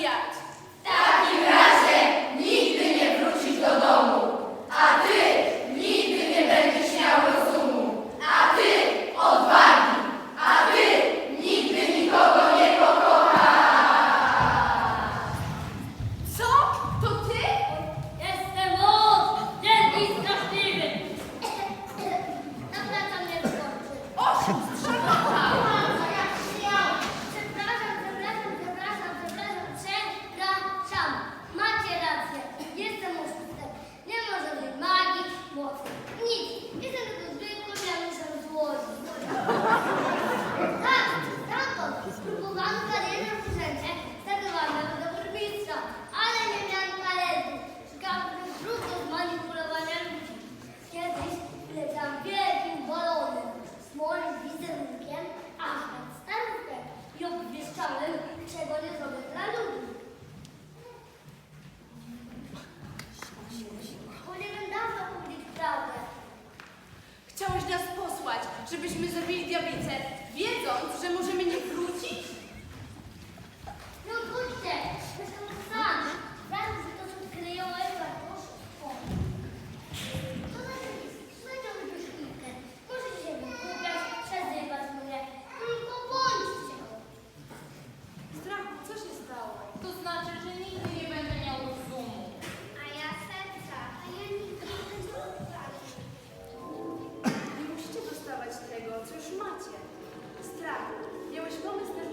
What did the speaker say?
yet. żebyśmy zrobili diablicę, wiedząc, że możemy nie Хоч помисти